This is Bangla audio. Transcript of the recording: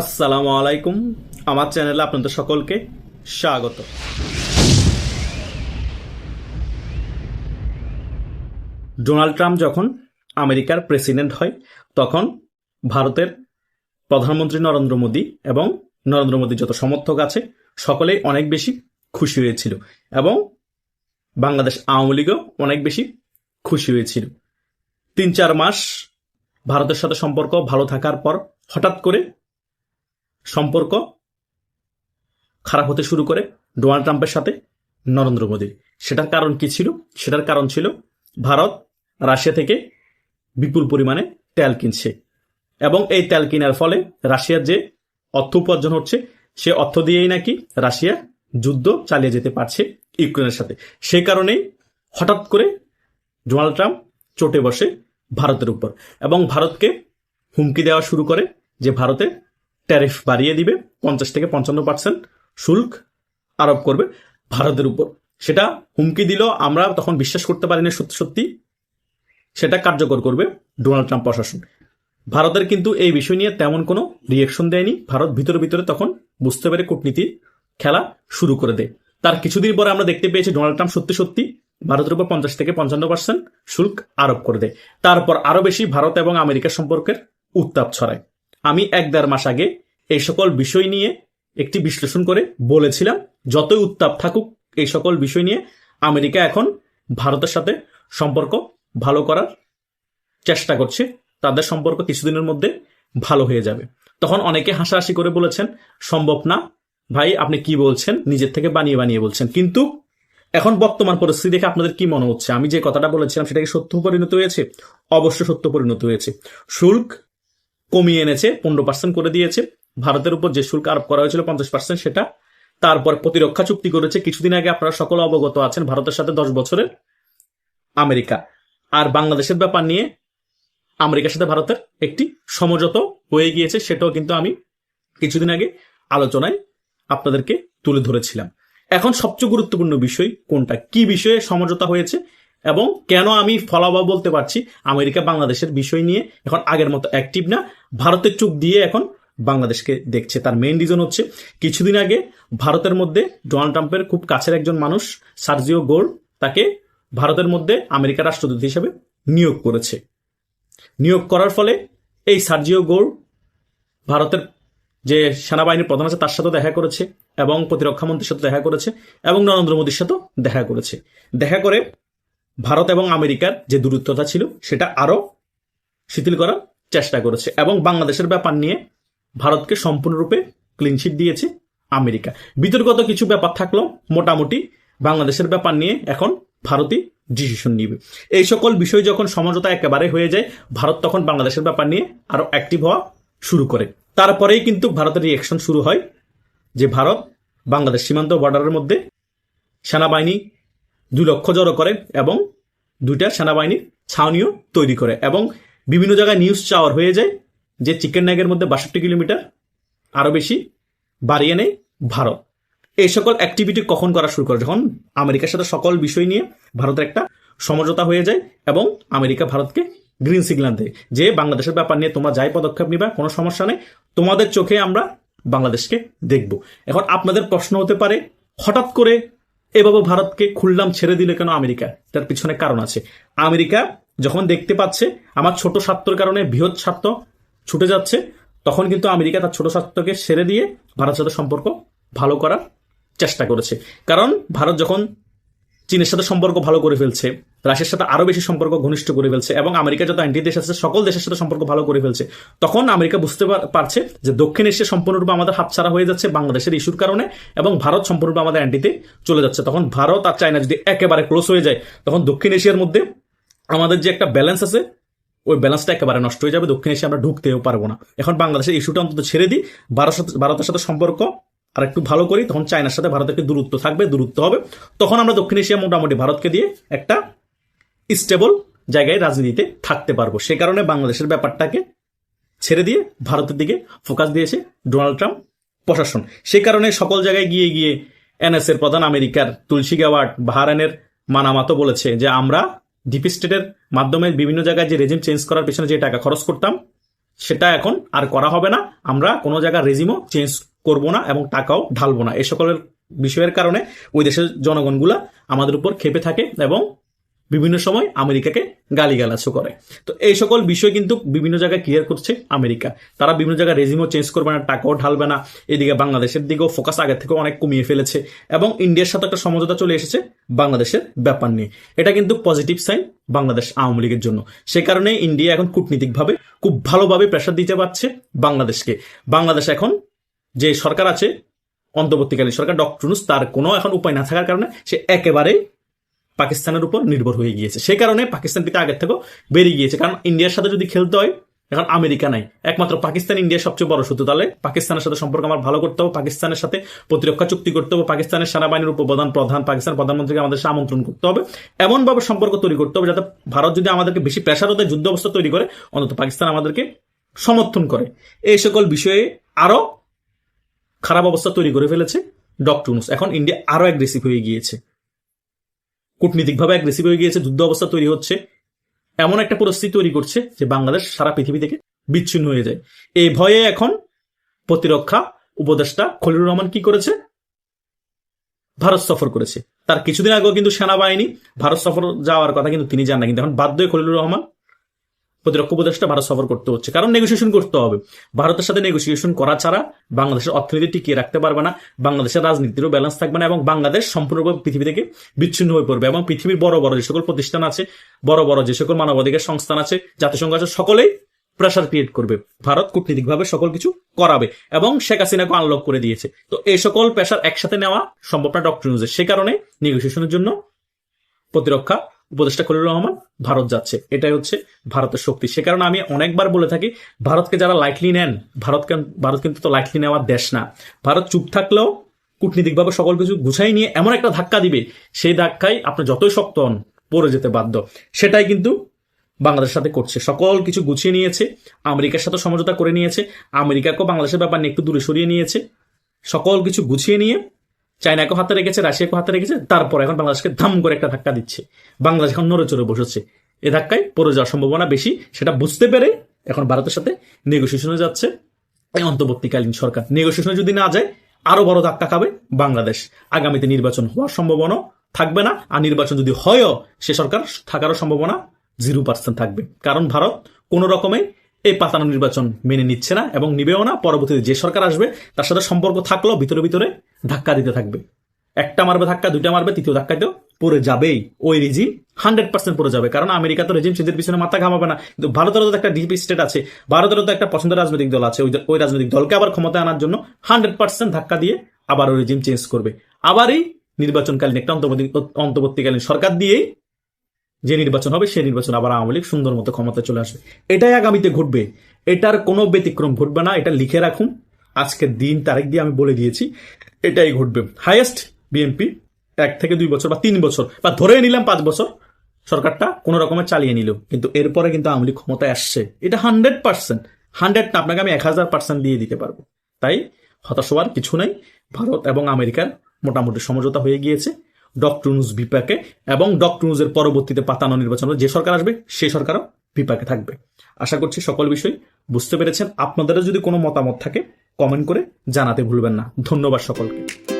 আসসালামু আলাইকুম। আমার চ্যানেলে আপনাদের সকলকে স্বাগত। ডোনাল্ড ট্রাম্প যখন আমেরিকার প্রেসিডেন্ট হয়, তখন ভারতের প্রধানমন্ত্রী নরেন্দ্র মোদী এবং নরেন্দ্র মোদীর যত সমর্থক আছে, সকলেই অনেক বেশি খুশি হয়েছিল এবং বাংলাদেশ আওয়ামী লীগও অনেক বেশি খুশি হয়েছিল। তিন চার মাস ভারতের সাথে সম্পর্ক ভালো থাকার পর হঠাৎ করে সম্পর্ক খারাপ হতে শুরু করে ডোনাল্ড ট্রাম্পের সাথে নরেন্দ্র মোদীর। সেটার কারণ কি ছিল? সেটার কারণ ছিল ভারত রাশিয়া থেকে বিপুল পরিমাণে তেল কিনছে। এবং এই তেল কেনার ফলে রাশিয়ার যে অর্থ উপার্জন হচ্ছে, সে অর্থ দিয়েই নাকি রাশিয়া যুদ্ধ চালিয়ে যেতে পারছে ইউক্রেনের সাথে। সেই কারণেই হঠাৎ করে ডোনাল্ড ট্রাম্প চটে বসে ভারতের উপর। এবং ভারতকে হুমকি দেওয়া শুরু করে যে ভারতে ট্যারিফ বাড়িয়ে দিবে, পঞ্চাশ থেকে পঞ্চান্ন পার্সেন্ট শুল্ক আরোপ করবে ভারতের উপর। সেটা হুমকি দিল আমরা তখন বিশ্বাস করতে পারিনি সত্যি সত্যি। সেটা কার্যকর করবে ডোনাল্ড ট্রাম্প প্রশাসন। ভারতের কিন্তু এই বিষয় নিয়ে তেমন কোনো রিয়েকশন দেয়নি। ভারত ভিতরে ভিতরে তখন বুঝতে পেরে কূটনীতি খেলা শুরু করে দেয়। তার কিছুদিন পরে আমরা দেখতে পেয়েছি ডোনাল্ড ট্রাম্প সত্যি সত্যি ভারতের উপর পঞ্চাশ থেকে পঞ্চান্ন পার্সেন্ট শুল্ক আরোপ করে দেয়। তারপর আরও বেশি ভারত এবং আমেরিকার সম্পর্কের উত্তাপ ছড়ায়। আমি এক দেড় মাস আগে এই সকল বিষয় নিয়ে একটি বিশ্লেষণ করে বলেছিলাম, যতই উত্তাপ থাকুক, এই সকল বিষয় নিয়ে আমেরিকা এখন ভারতের সাথে সম্পর্ক ভালো করার চেষ্টা করছে। তাদের সম্পর্ক কিছুদিনের মধ্যে ভালো হয়ে যাবে। তখন অনেকে হাসাহাসি করে বলেছেন, সম্ভব না। ভাই, আপনি কি বলছেন? নিজের থেকে বানিয়ে বানিয়ে বলছেন। কিন্তু এখন বর্তমান পরিস্থিতি দেখে আপনাদের কি মনে হচ্ছে? আমি যে কথাটা বলেছিলাম, সেটা কি সত্য পরিণত হয়েছে? অবশ্য সত্য পরিণত হয়েছে। শুল্ক কমিয়ে এনেছে, পনেরো পার্সেন্ট করে দিয়েছে। ভারতের উপর যে শুল্ক আরোপ করা হয়েছিল পঞ্চাশ পার্সেন্ট সেটা, তারপর প্রতিরক্ষা চুক্তি করেছে, কিছুদিন আগে আপনারা সকলে অবগত আছেন, ভারতের সাথে দশ বছরের আমেরিকা। আর বাংলাদেশের ব্যাপার নিয়ে আমেরিকার সাথে ভারতের একটি সমঝোতা হয়ে গিয়েছে, সেটাও কিন্তু আমি কিছুদিন আগে আলোচনায় আপনাদেরকে তুলে ধরেছিলাম। এখন সবচেয়ে গুরুত্বপূর্ণ বিষয় কোনটা? কি বিষয়ে সমঝোতা হয়েছে? এবং কেন আমি ফলাফল বলতে পারছি? আমেরিকা বাংলাদেশের বিষয় নিয়ে এখন আগের মতো অ্যাক্টিভ না। ভারতের চোখ দিয়ে এখন বাংলাদেশকে দেখছে। তার মেইন রিজন হচ্ছে, কিছুদিন আগে ভারতের মধ্যে ডোনাল্ড ট্রাম্পের খুব কাছের একজন মানুষ, সার্জিও গোল তাকে ভারতের মধ্যে আমেরিকার রাষ্ট্রদূত হিসেবে নিয়োগ করেছে। নিয়োগ করার ফলে এই সার্জিও গোল ভারতের যে সেনাবাহিনীর প্রধান আছে, তার সাথে দেখা করেছে এবং প্রতিরক্ষা মন্ত্রীর সাথে দেখা করেছে এবং নরেন্দ্র মোদীর সাথেও দেখা করেছে। দেখা করে ভারত এবং আমেরিকার যে দূরত্বতা ছিল, সেটা আরও শিথিল করার চেষ্টা করেছে এবং বাংলাদেশের ব্যাপার নিয়ে ভারতকে সম্পূর্ণরূপে ক্লিনশিট দিয়েছে আমেরিকা। বিতর্কত কিছু ব্যাপার থাকলেও মোটামুটি বাংলাদেশের ব্যাপার নিয়ে এখন ভারতই ডিসিশন নিবে। এই সকল বিষয় যখন সমঝোতা একেবারে হয়ে যায়, ভারত তখন বাংলাদেশের ব্যাপার নিয়ে আরও অ্যাক্টিভ হওয়া শুরু করে। তারপরেই কিন্তু ভারতের রিয়েকশন শুরু হয় যে ভারত বাংলাদেশ সীমান্ত বর্ডারের মধ্যে সেনাবাহিনী দুই লক্ষ জড়ো করে এবং দুইটা সেনাবাহিনীর ছাউনিও তৈরি করে এবং বিভিন্ন জায়গায় নিউজ চাওয়ার হয়ে যায়। যে চিকেন নাগের মধ্যে বাষট্টি কিলোমিটার আরও বেশি বাড়িয়ে নেয় ভারত। এই সকল অ্যাক্টিভিটি কখন করা শুরু করে? যখন আমেরিকার সাথে সকল বিষয় নিয়ে ভারতের একটা সমঝোতা হয়ে যায় এবং আমেরিকা ভারতকে গ্রিন সিগন্যাল দেয় যে বাংলাদেশের ব্যাপার নিয়ে তোমরা যাই পদক্ষেপ নিবা, কোনো সমস্যা নেই। তোমাদের চোখে আমরা বাংলাদেশকে দেখব। এখন আপনাদের প্রশ্ন হতে পারে, হঠাৎ করে এভাবে ভারতকে খুললাম ছেড়ে দিলে কেন আমেরিকা? তার পিছনে কারণ আছে। আমেরিকা যখন দেখতে পাচ্ছে, আমার ছোট স্বার্থের কারণে বৃহৎ স্বার্থ ছুটে যাচ্ছে, তখন কিন্তু আমেরিকা তার ছোট স্বার্থকে সেরে দিয়ে ভারতের সাথে সম্পর্ক ভালো করার চেষ্টা করেছে। কারণ ভারত যখন চীনের সাথে সম্পর্ক ভালো করে ফেলছে, রাশিয়ার সাথে আরও বেশি সম্পর্ক ঘনিষ্ঠ করে ফেলছে, এবং আমেরিকা যত অ্যান্টি দেশ আছে সকল দেশের সাথে সম্পর্ক ভালো করে ফেলছে, তখন আমেরিকা বুঝতে পারছে যে দক্ষিণ এশিয়া সম্পূর্ণরূপে আমাদের হাতছাড়া হয়ে যাচ্ছে বাংলাদেশের ইস্যুর কারণে, এবং ভারত সম্পূর্ণরূপে আমাদের অ্যান্টিতে চলে যাচ্ছে। তখন ভারত আর চায়না যদি একেবারে ক্লোজ হয়ে যায়, তখন দক্ষিণ এশিয়ার মধ্যে আমাদের যে একটা ব্যালেন্স আছে ওই ব্যালেন্সটা একেবারে নষ্ট হয়ে যাবে, দক্ষিণ এশিয়া আমরা ঢুকতেও পারব না। এখন বাংলাদেশের ইস্যুটা অন্তত ছেড়ে দিই। ভারতের সাথে- ভারতের সাথে সম্পর্ক আর একটু ভালো করি, তখন চায়নার সাথে ভারতের দূরত্ব থাকবে, দূরত্ব হবে। তখন আমরা দক্ষিণ এশিয়া মোটামুটি ভারতকে দিয়ে একটা স্টেবল জায়গায় রাজনীতিতে থাকতে পারব। সে কারণে বাংলাদেশের ব্যাপারটাকে ছেড়ে দিয়ে ভারতের দিকে ফোকাস দিয়েছে ডোনাল্ড ট্রাম্প প্রশাসন। সে কারণে সকল জায়গায় গিয়ে গিয়ে এনএস এর প্রধান আমেরিকার তুলসী গাওয়ার্ড বাহারানের মানামাতো বলেছে যে আমরা ডিপ স্টেটের মাধ্যমে বিভিন্ন জায়গায় যে রেজিম চেঞ্জ করার পেছনে যে টাকা খরচ করতাম, সেটা এখন আর করা হবে না। আমরা কোনো জায়গার রেজিমও চেঞ্জ করব না এবং টাকাও ঢালবো না। এ সকলের বিষয়ের কারণে ওই দেশের জনগণগুলা আমাদের উপর খেপে থাকে এবং বিভিন্ন সময় আমেরিকাকে গালিগালাজও করে। তো এই সকল বিষয় কিন্তু বিভিন্ন জায়গায় ক্লিয়ার করছে আমেরিকা। তারা বিভিন্ন জায়গায় রেজিমও চেঞ্জ করবে না, টাকাও ঢালবে না। এদিকে বাংলাদেশের দিকেও ফোকাস আগের থেকে অনেক কমিয়ে ফেলেছে এবং ইন্ডিয়ার সাথে একটা সমঝোতা চলে এসেছে বাংলাদেশের ব্যাপার নিয়ে। এটা কিন্তু পজিটিভ সাইন বাংলাদেশ আওয়ামী লীগের জন্য। সে কারণে ইন্ডিয়া এখন কূটনীতিকভাবে খুব ভালোভাবে প্রেশার দিতে পারছে বাংলাদেশকে। বাংলাদেশ এখন যে সরকার আছে, অন্তর্বর্তীকালীন সরকার ডক্টর তার কোনো এখন উপায় না থাকার কারণে সে একেবারেই পাকিস্তানের উপর নির্ভর হয়ে গিয়েছে। সেই কারণে পাকিস্তান থেকে আগের থেকেও বেরিয়ে গিয়েছে। কারণ ইন্ডিয়ার সাথে যদি খেলতে হয়, এখন আমেরিকা নাই। একমাত্র পাকিস্তান ইন্ডিয়ার সবচেয়ে বড় শত্রু তাহলে পাকিস্তানের সাথে সম্পর্ক আমার ভালো করতে হবে, পাকিস্তানের সাথে প্রতিরক্ষা চুক্তি করতে হবে, পাকিস্তানের সেনাবাহিনীর উপপ্রধান, প্রধান, পাকিস্তান প্রধানমন্ত্রীকে আমাদের আমন্ত্রণ করতে হবে। এমনভাবে সম্পর্ক তৈরি করতে হবে যাতে ভারত যদি আমাদেরকে বেশি প্রেশার হতে, যুদ্ধ অবস্থা তৈরি করে, অন্তত পাকিস্তান আমাদেরকে সমর্থন করে। এই সকল বিষয়ে আরও খারাপ অবস্থা তৈরি করে ফেলেছে ডক্টর এখন ইন্ডিয়া আরও অ্যাগ্রেসিভ হয়ে গিয়েছে। কূটনীতিকভাবে অ্যাগ্রেসিভ হয়ে গিয়েছে, যুদ্ধ অবস্থা তৈরি হচ্ছে। এমন একটা পরিস্থিতি তৈরি করছে যে বাংলাদেশ সারা পৃথিবী থেকে বিচ্ছিন্ন হয়ে যায়। এই ভয়ে এখন প্রতিরক্ষা উপদেষ্টা খলিলুর রহমান কি করেছে? ভারত সফর করেছে। তার কিছুদিন আগেও কিন্তু সেনাবাহিনী ভারত সফর যাওয়ার কথা কিন্তু তিনি জান না, কিন্তু এখন বাধ্য খলিলুর রহমান প্রতিরক্ষা উপদেষ্টা ভারত সফর করতে হচ্ছে। কারণ নেগোসিয়েশন করতে হবে। ভারতের সাথে নেগোসিয়েশন করা ছাড়া বাংলাদেশের অর্থনীতি টিকিয়ে রাখতে পারবে না। বাংলাদেশের রাজনীতিরও ব্যালেন্স থাকবে না এবং বাংলাদেশ সম্পূর্ণভাবে পৃথিবী থেকে বিচ্ছিন্ন হয়ে পড়বে এবং পৃথিবীর বড় বড় যে সকল প্রতিষ্ঠান আছে, বড় বড় যে সকল মানবাধিকার সংস্থান আছে, জাতিসংঘ আছে, সকলেই প্রেশার ক্রিয়েট করবে। ভারত কূটনীতিকভাবে সকল কিছু করাবে এবং শেখ হাসিনাকে আনলক করে দিয়েছে। তো এই সকল প্রেশার একসাথে নেওয়া সম্ভব না ডক্টর নিউজের সে কারণে নেগোসিয়েশনের জন্য প্রতিরক্ষা উপদেষ্টা খলিলুর রহমান, ভারত যাচ্ছে। এটাই হচ্ছে ভারতের শক্তি। সে কারণে আমি অনেকবার বলে থাকি, ভারতকে যারা লাইটলি নেন ভারতকে ভারত কিন্তু তো লাইটলি নেওয়ার দেশ না। ভারত চুপ থাকলেও কূটনীতিকভাবে সকল কিছু গুছাই নিয়ে এমন একটা ধাক্কা দিবে, সেই ধাক্কায় আপনি যতই শক্ত হন, পড়ে যেতে বাধ্য। সেটাই কিন্তু বাংলাদেশের সাথে করছে। সকল কিছু গুছিয়ে নিয়েছে, আমেরিকার সাথে সমঝোতা করে নিয়েছে, আমেরিকাকেও বাংলাদেশের ব্যাপার নিয়ে একটু দূরে সরিয়ে নিয়েছে। সকল কিছু গুছিয়ে নিয়ে চায়নাকে হাতে রেখেছে, রাশিয়াকে হাতে রেখেছে, তারপর এখন বাংলাদেশকে ধাম করে একটা ধাক্কা দিচ্ছে। বাংলাদেশ এখন নড়ে চড়ে বসেছে। এ ধাক্কায় পড়ে যাওয়ার সম্ভাবনা বেশি, সেটা বুঝতে পেরে এখন ভারতের সাথে নেগোসিয়েশনে যাচ্ছে। এই অন্তর্বর্তীকালীন সরকার নেগোসিয়েশনে যদি না যায়, আরও বড় ধাক্কা খাবে বাংলাদেশ। আগামীতে নির্বাচন হওয়ার সম্ভাবনা থাকবে না, আর নির্বাচন যদি হয়ও, সে সরকার থাকারও সম্ভাবনা জিরো পার্সেন্ট থাকবে। কারণ ভারত কোন রকমে এই পাতানো নির্বাচন মেনে নিচ্ছে না এবং নিবেও না। পরবর্তীতে যে সরকার আসবে, তার সাথে সম্পর্ক থাকলেও ভিতরে ভিতরে ধাক্কা দিতে থাকবে। একটা মারবে ধাক্কা, দুইটা মারবে, তৃতীয় ধাক্কা ধাক্কাতেও পড়ে যাবেই। ওই রিজিম হান্ড্রেড পার্সেন্ট পড়ে যাবে। কারণ আমেরিকা তো রেজিম চেঞ্জের পিছনে মাথা ঘামাবে না। কিন্তু ভারতেরও তো একটা ডিপ স্টেট আছে। ভারতেরও তো একটা পছন্দের রাজনৈতিক দল আছে। ওই- রাজনৈতিক দলকে আবার ক্ষমতায় আনার জন্য হান্ড্রেড পার্সেন্ট ধাক্কা দিয়ে আবার ওই রেজিম চেঞ্জ করবে। আবারই নির্বাচনকালীন একটা অন্তর্বর্তী অন্তর্বর্তীকালীন সরকার দিয়েই যে নির্বাচন হবে, সেই নির্বাচন আবার আওয়ামী লীগ সুন্দর মতো ক্ষমতা চলে আসবে। এটাই আগামীতে ঘটবে। এটার কোনো ব্যতিক্রম ঘটবে না। এটা লিখে রাখুন। আজকের দিন, তারিখ দিয়ে আমি বলে দিয়েছি। এটাই ঘটবে। হাইয়েস্ট বিএনপি এক থেকে দুই বছর বা তিন বছর বা ধরে নিলাম পাঁচ বছর সরকারটা কোনো রকমের চালিয়ে নিল। কিন্তু এরপরে কিন্তু আওয়ামী লীগ ক্ষমতায় আসছে। এটা হান্ড্রেড পার্সেন্ট হান্ড্রেড না, আপনাকে আমি এক হাজার পার্সেন্ট দিয়ে দিতে পারব। তাই হতাশ হওয়ার কিছু নাই। ভারত এবং আমেরিকার মোটামুটি সমঝোতা হয়ে গিয়েছে। ডক্টর নুজ বিপাকে এবং ডক্টর নুজের পরবর্তীতে পাতানো নির্বাচন যে সরকার আসবে, সেই সরকারও বিপাকে থাকবে। আশা করছি সকল বিষয় বুঝতে পেরেছেন। আপনাদেরও যদি কোনো মতামত থাকে কমেন্ট করে জানাতে ভুলবেন না। ধন্যবাদ সকলকে।